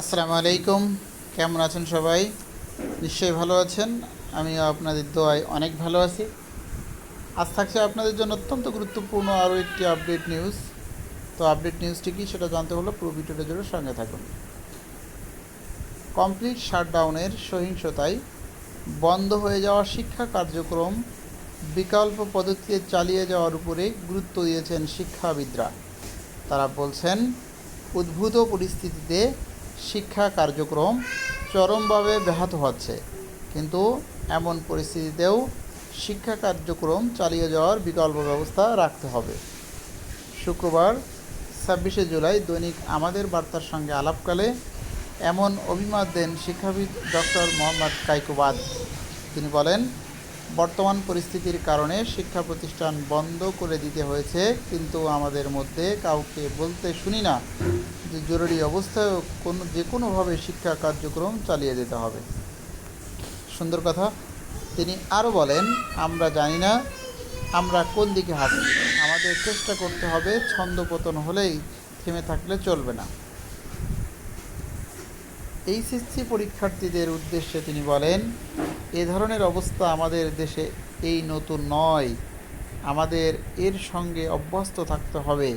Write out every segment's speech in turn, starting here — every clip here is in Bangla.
আসসালামু আলাইকুম। কেমন আছেন সবাই? নিশ্চয়ই ভালো আছেন। আমিও আপনাদের দোয়ায় অনেক ভালো আছি। আজ থাকছে আপনাদের জন্য অত্যন্ত গুরুত্বপূর্ণ আরও একটি আপডেট নিউজ। তো আপডেট নিউজটি কি সেটা জানতে হলে পুরো ভিডিওটা জুড়ে সঙ্গে থাকুন। কমপ্লিট শাটডাউনের সহিংসতায় বন্ধ হয়ে যাওয়া শিক্ষা কার্যক্রম বিকল্প পদ্ধতিতে চালিয়ে যাওয়ার উপরে গুরুত্ব দিয়েছেন শিক্ষাবিদরা। তারা বলছেন, উদ্ভূত পরিস্থিতিতে শিক্ষা কার্যক্রম চরমভাবে ব্যাহত হচ্ছে। কিন্তু এমন পরিস্থিতিতেও শিক্ষা কার্যক্রম চালিয়ে যাওয়ার বিকল্প ব্যবস্থা রাখতে হবে। শুক্রবার, ছাব্বিশে জুলাই দৈনিক আমাদের বার্তার সঙ্গে আলাপকালে এমন অভিমত দেন শিক্ষাবিদ ডক্টর মোহাম্মদ কাইকুবাদ। তিনি বলেন, বর্তমান পরিস্থিতির কারণে শিক্ষা প্রতিষ্ঠান বন্ধ করে দিতে হয়েছে, কিন্তু আমাদের মধ্যে কাউকে বলতে শুনি না। যে জরুরি অবস্থায় কোনো, যে কোনোভাবে শিক্ষা কার্যক্রম চালিয়ে যেতে হবে। সুন্দর কথা। তিনি আরও বলেন, আমরা জানি না আমরা কোন দিকে হাঁটছি। আমাদের চেষ্টা করতে হবে ছন্দপতন হলেই থেমে থাকলে চলবে না। এইচএসসি পরীক্ষার্থীদের উদ্দেশ্যে তিনি বলেন, এ ধরনের অবস্থা আমাদের দেশে এই নতুন নয়। আমাদের এর সঙ্গে অভ্যস্ত থাকতে হবে।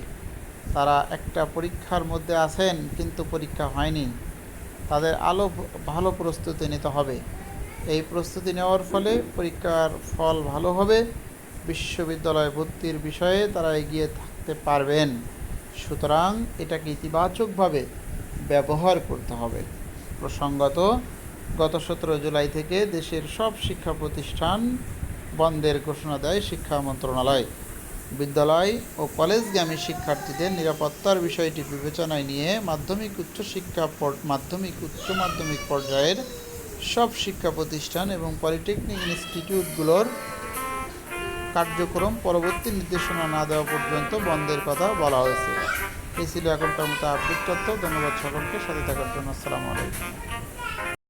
তারা একটা পরীক্ষার মধ্যে আছেন, কিন্তু পরীক্ষা হয়নি। তাদের আলো ভালো প্রস্তুতি নিতে হবে। এই প্রস্তুতি নেওয়ার ফলে পরীক্ষার ফল ভালো হবে। বিশ্ববিদ্যালয়ে ভর্তির বিষয়ে তারা এগিয়ে থাকতে পারবেন। সুতরাং এটাকে ইতিবাচকভাবে ব্যবহার করতে হবে। প্রসঙ্গত, গত সতেরো জুলাই থেকে দেশের সব শিক্ষা প্রতিষ্ঠান বন্ধের ঘোষণা দেয় শিক্ষা মন্ত্রণালয়। বিদ্যালয় ও কলেজগামী শিক্ষার্থীদের নিরাপত্তার বিষয়টি বিবেচনায় নিয়ে মাধ্যমিক উচ্চশিক্ষা পর- মাধ্যমিক, উচ্চ মাধ্যমিক পর্যায়ের সব শিক্ষা প্রতিষ্ঠান এবং পলিটেকনিক ইনস্টিটিউটগুলোর কার্যক্রম পরবর্তী নির্দেশনা না দেওয়া পর্যন্ত বন্ধের কথা বলা হয়েছে। এই ছিল এখনকার মতো আপডেট তথ্য। ধন্যবাদ সকলকে। সাথে থাকার জন্য আসসালামু আলাইকুম।